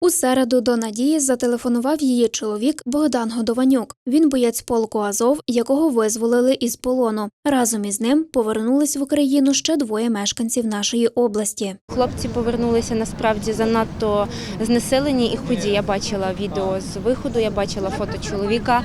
У середу до Надії зателефонував її чоловік Богдан Годованюк. Він боєць полку Азов, якого визволили із полону. Разом із ним повернулись в Україну ще двоє мешканців нашої області. Хлопці повернулися насправді занадто знесилені і худі. Я бачила відео з виходу, я бачила фото чоловіка.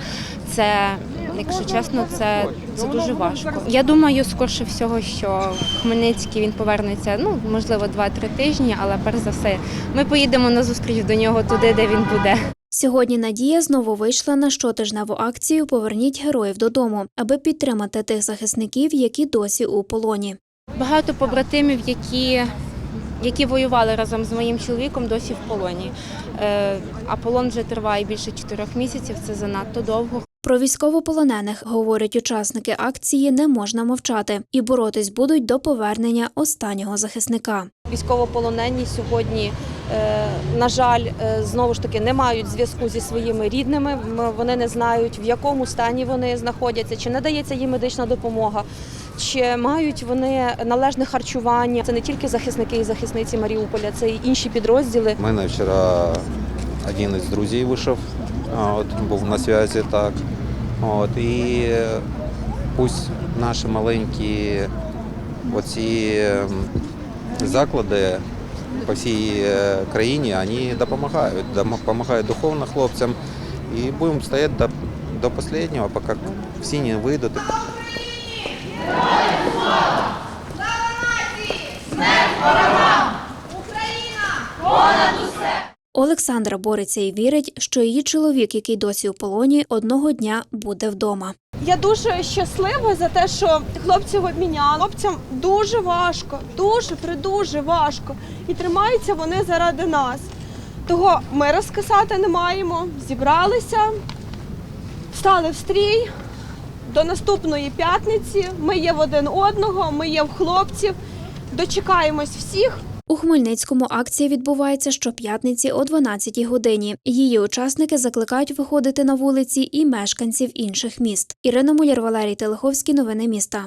Це, якщо чесно, це, це дуже важко. Я думаю, скорше всього, що в Хмельницький він повернеться, ну можливо, 2-3 тижні, але перш за все, ми поїдемо на зустріч до нього туди, де він буде. Сьогодні Надія знову вийшла на щотижневу акцію Поверніть героїв додому, аби підтримати тих захисників, які досі у полоні. Багато побратимів, які, які воювали разом з моїм чоловіком, досі в полоні. Е, а полон вже триває більше чотирьох місяців. Це занадто довго. Про військовополонених говорять учасники акції, не можна мовчати і боротись будуть до повернення останнього захисника. Військовополонені сьогодні, е, на жаль, е, знову ж таки не мають зв'язку зі своїми рідними. Вони не знають, в якому стані вони знаходяться, чи надається їм медична допомога, чи мають вони належне харчування. Це не тільки захисники і захисниці Маріуполя, це і інші підрозділи. У мене вчора один із друзів вийшов, от, був на зв'язі так. От, і пусть наші маленькі оці ем, заклади по всій е, країні вони допомагають, допомагають духовно хлопцям. І будемо стояти до, до останнього, поки всі не вийдуть. Олександра бореться і вірить, що її чоловік, який досі у полоні, одного дня буде вдома. Я дуже щаслива за те, що хлопців обміняли. Хлопцям дуже важко, дуже придуже важко. І тримаються вони заради нас. Того ми розкисати не маємо. Зібралися, стали в стрій. До наступної п'ятниці ми є в один одного, ми є в хлопців. Дочекаємось всіх. У Хмельницькому акція відбувається щоп'ятниці о 12 годині. Її учасники закликають виходити на вулиці і мешканців інших міст. Ірина Муляр, Валерій Телеховський. Новини міста.